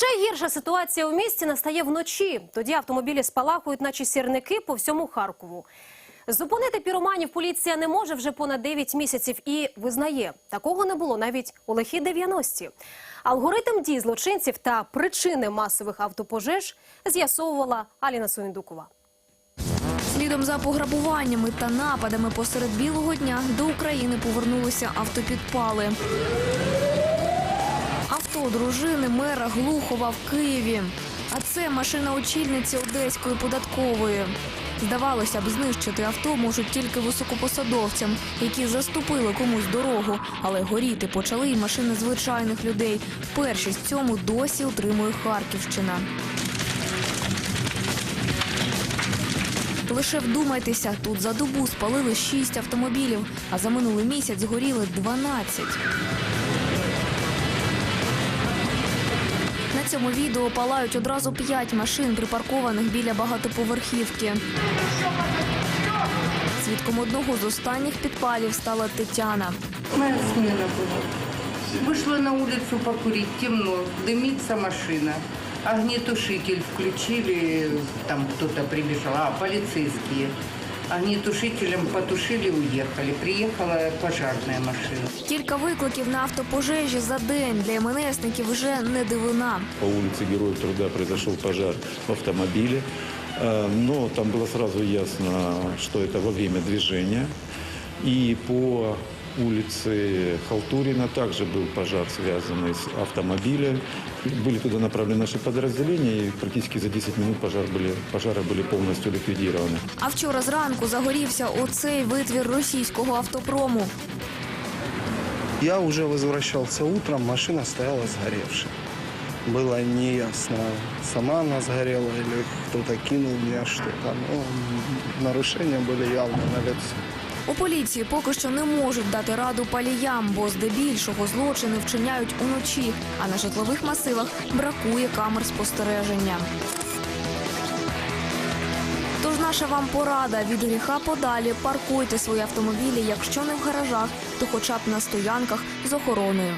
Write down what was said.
Ще гірша ситуація у місті настає вночі. Тоді автомобілі спалахують, наче сірники по всьому Харкову. Зупинити піроманів поліція не може вже понад 9 місяців і визнає, такого не було навіть у лихі 90-ті. Алгоритм дій злочинців та причини масових автопожеж з'ясовувала Аліна Суєндукова. Слідом за пограбуваннями та нападами посеред білого дня до України повернулися автопідпали. Авто дружини мера Глухова в Києві. А це машина очільниці Одеської податкової. Здавалося б, знищити авто можуть тільки високопосадовцям, які заступили комусь дорогу, але горіти почали й машини звичайних людей. Першість цьому досі утримує Харківщина. Лише вдумайтеся, тут за добу спалили 6 автомобілів, а за минулий місяць згоріли 12. цьому відео палають одразу 5 машин, припаркованих біля багатоповерхівки. Свідком одного з останніх підпалів стала Тетяна. Моя смена была. Вышла на улицу покурить, темно, дымится машина. Огнетушитель включили, там кто-то прибежал, а, полицейские. Огнетушителем потушили, уехали. Приехала пожарная машина. Кілька викликів на автопожежі за день для МНСників вже не дивина. По улице Героев Труда произошел пожар в автомобиле, Э, но там было сразу ясно, что это во время движения. И по улице Халтурина также был пожар, связанный с автомобилем. Были туда направлены наши подразделения, и практически за 10 минут пожар были, пожары были полностью ликвидированы. А вчора зранку загорівся оцей витвір російського автопрому. Я уже возвращался утром, машина стояла сгоревшая. Было неясно, сама она сгорела или кто-то кинул мне что-то. Но нарушения были явно на лицо. У поліції поки що не можуть дати раду паліям, бо здебільшого злочини вчиняють уночі, а на житлових масивах бракує камер спостереження. Тож наша вам порада від гріха подалі паркуйте свої автомобілі, якщо не в гаражах, то хоча б на стоянках з охороною.